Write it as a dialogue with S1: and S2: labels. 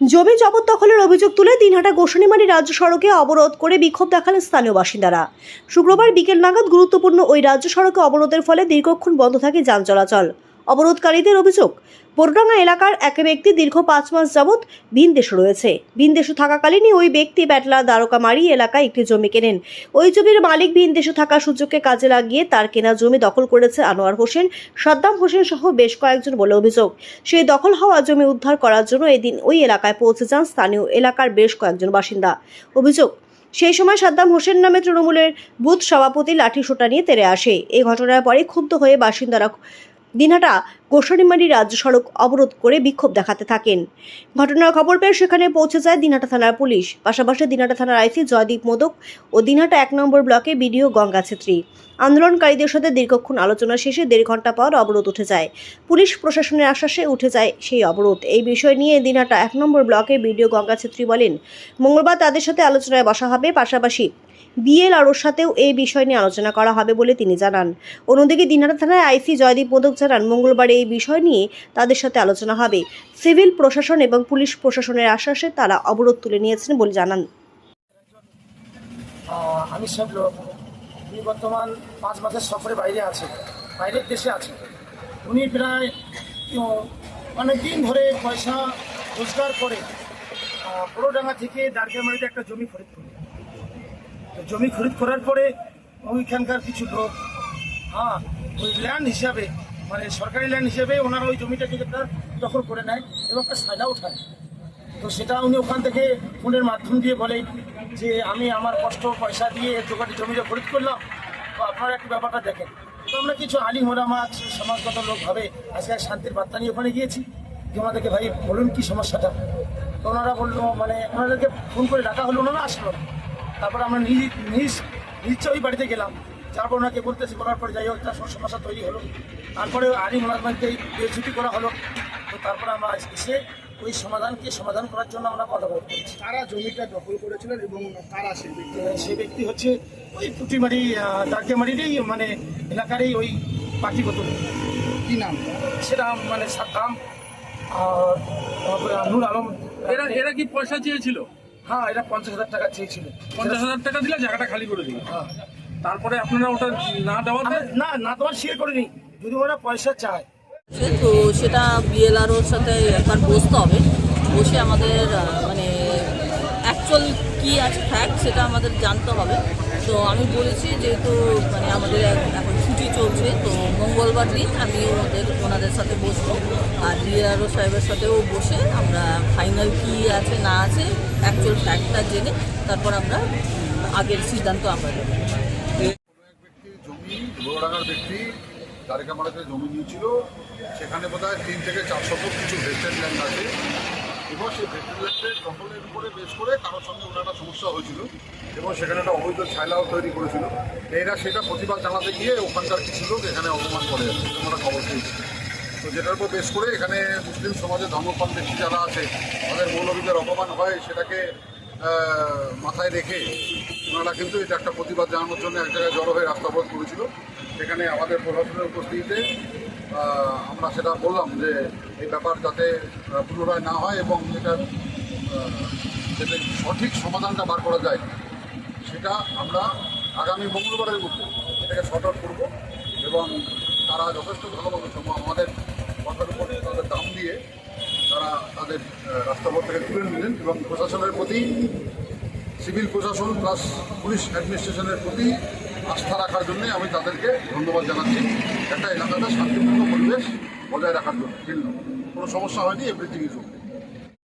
S1: জমি জবরদখলের অভিযোগ তুলে দিনহাটা গোসানিমারি রাজ্য সড়কে অবরোধ করে বিক্ষোভ দেখালেন স্থানীয় বাসিন্দারা। শুক্রবার বিকেল নাগাদ গুরুত্বপূর্ণ ওই রাজ্য সড়কে অবরোধের ফলে দীর্ঘক্ষণ বন্ধ থাকে যান চলাচল। অবরোধকারীদের অভিযোগ পোরডাঙ্গা এলাকার এক ব্যক্তি দীর্ঘ পাঁচ মাস যাবৎ ভিনদেশে রয়েছে। ভিনদেশে থাকাকালীনই ওই ব্যক্তি ব্যাটলা দ্বারকামারি এলাকায় একটি জমি কেনেন। ওই জমির মালিক ভিনদেশে থাকা সুযোগকে কাজে লাগিয়ে তার কেনা জমি দখল করেছে আনোয়ার হোসেন, সাদ্দাম হোসেন সহ বেশ কয়েকজন বলে অভিযোগ। সেই দখল হওয়া জমি উদ্ধার করার জন্য এদিন ওই এলাকায় পৌঁছে যান স্থানীয় এলাকার বেশ কয়েকজন বাসিন্দা। অভিযোগ, সেই সময় সাদ্দাম হোসেন নামে তৃণমূলের বুথ সভাপতি লাঠিসোঁটা নিয়ে তেরে আসে। এই ঘটনার পরে ক্ষুব্ধ হয়ে বাসিন্দারা দিনহাটা গোসানিমারি রাজ্য সড়ক অবরোধ করে বিক্ষোভ দেখাতে থাকেন। ঘটনার খবর পেয়ে সেখানে পৌঁছে যায় দিনহাটা থানার পুলিশ। পাশাপাশি দিনহাটা থানার আইসি জয়দীপ মোদক ও দিনহাটা এক নম্বর ব্লকে বিডিও গঙ্গা ছেত্রী। আন্দোলনকারীদের সাথে দীর্ঘক্ষণ আলোচনা শেষে দেড় ঘণ্টা পর অবরোধ উঠে যায়। পুলিশ প্রশাসনের আশ্বাসে উঠে যায় সেই অবরোধ। এই বিষয় নিয়ে দিনহাটা এক নম্বর ব্লকে বিডিও গঙ্গা ছেত্রী বলেন, মঙ্গলবার তাদের সাথে আলোচনায় বসা হবে। পাশাপাশি বিএলআরওর সাথেও এই বিষয় নিয়ে আলোচনা করা হবে বলে তিনি জানান। অন্যদিকে দিনহাটা থানায় আইসি জয়দীপ মোদক জানান, মঙ্গলবার এই বিষয় নিয়ে তাদের সাথে আলোচনা হবে। সিভিল প্রশাসন এবং পুলিশ প্রশাসনের আশ্বাসে তারা অবরোধ তুলে নিয়েছেন বলে জানান।
S2: আমি উনি বর্তমান পাঁচ মাসের সফরে বাইরে আছে, বাইরের দেশে আছে। উনি প্রায় অনেক দিন ধরে পয়সা রোজগার করে বড়োডাঙ্গা থেকে দার্গামারিতে একটা জমি খরিদ করে। জমি খরিদ করার পরে ওইখানকার কিছু লোক হ্যাঁ ওই ল্যান্ড হিসাবে মানে সরকারি ল্যান্ড হিসেবে ওনারা ওই জমিটাকে তার দখল করে নেয় এবং একটা সাজা উঠায়। তো সেটা উনি ওখান থেকে ফোনের মাধ্যম দিয়ে বলে যে আমি আমার কষ্ট, পয়সা দিয়ে জোগাড়ি জমিটা খরিদ করলাম। তো আপনারা একটু ব্যাপারটা দেখেন। তো আমরা কিছু আলী মোরামা সমাজগত লোক ভাবে, আজকে শান্তির বার্তা নিয়ে ওখানে গিয়েছি। যে ওনাদেরকে ভাই বলুন কি সমস্যাটা? তো ওনারা বলল মানে ওনাদেরকে ফোন করে ডাকা হলো, ওনারা আসলো। তারপর আমরা নিজ নিজ নিশ্চয় ওই বাড়িতে গেলাম। তারপর ওনাকে বলতেছি বলার পরে যাই হোক তার সমস্যা তৈরি হলো। তারপরে আলী মোরামকে বেছুটি করা হলো। তো তারপরে আমরা এসে ওই সমাধানকে সমাধান করার জন্য আমরা কথা বলতে
S3: কারা জমিটা দখল করেছিলেন এবং তারা সেই ব্যক্তি
S2: সেই ব্যক্তি হচ্ছে ওই পুটিমারি ডাকিয়ামারিরই মানে এলাকারই ওই পাখি বোতল
S3: কি নাম?
S2: সেটা মানে সাদ্দাম আর তারপরে নূর আলম।
S4: এরা এরা কি পয়সা চেয়েছিল?
S2: হ্যাঁ এরা পঞ্চাশ হাজার টাকা চেয়েছিল।
S4: পঞ্চাশ হাজার টাকা দিলে জায়গাটা খালি করে দিল।
S2: হ্যাঁ।
S4: তারপরে আপনারা ওটা না
S2: আমরা- না না তোমার শেয়ার করিনি। যদি ওরা পয়সা চায়।
S5: তো সেটা বিএলআরওর সাথে একবার বসতে হবে। বসে আমাদের মানে অ্যাকচুয়াল কি আছে ফ্যাক্ট সেটা আমাদের জানতে হবে। তো আমি বলেছি যেহেতু মানে আমাদের এখন ছুটি চলছে তো মঙ্গলবার দিন আমি ওদের ওনাদের সাথে বসবো। আর বিএলআরও সাহেবের সাথেও বসে আমরা ফাইনাল কি আছে না আছে অ্যাকচুয়াল ফ্যাক্টটা জেনে তারপর আমরা আগের সিদ্ধান্ত আমরা
S6: বড়ডাঙ্গার ব্যক্তি দ্বারিকামারাতে জমি নিয়েছিল। সেখানে বোধহয় তিন থেকে চারশো শতক কিছু ভেস্টেড ল্যান্ড আছে। এবং সেই ভেস্টেড ল্যান্ডের দখলের উপরে বেশ করে কারোর সঙ্গে ওনার একটা সমস্যা হয়েছিল এবং সেখানে একটা অবৈধ ছাইলাও তৈরি করেছিল। এরা সেটা প্রতিবাদ জানাতে গিয়ে ওখানকার কিছু লোক এখানে অপমান করে। যাচ্ছে একটা খবর পেয়েছি তো যেটার উপর বেশ করে এখানে মুসলিম সমাজে ধর্মপাল ব্যক্তি যারা আছে, তাদের মৌলবীদের অপমান হয়, সেটাকে মাথায় রেখে ওনারা কিন্তু এটা একটা প্রতিবাদ জানানোর জন্য এক জায়গায় জড়ো হয়ে রাস্তা অবরোধ করেছিল। সেখানে আমাদের প্রশাসনের উপস্থিতিতে আমরা সেটা বললাম যে এই ব্যাপার যাতে পুনরায় না হয় এবং এটা যাতে সঠিক সমাধানটা বার করা যায়, সেটা আমরা আগামী মঙ্গলবারের মধ্যে এটাকে শর্ট আউট করব এবং তারা যথেষ্ট ভালোভাবে সম- আমাদের কথার উপর তাদের দাম দিয়ে তারা তাদের রাস্তাপথ থেকে তুলে নিলেন এবং প্রশাসনের প্রতি, সিভিল প্রশাসন প্লাস পুলিশ অ্যাডমিনিস্ট্রেশনের প্রতি আস্থা রাখার জন্য আমি তাদেরকে ধন্যবাদ জানাচ্ছি। একটা এলাকাতে শান্তিপূর্ণ পরিবেশ বজায় রাখার জন্য। কোনো সমস্যা হয়নি এভরিথিং ইজ ওকে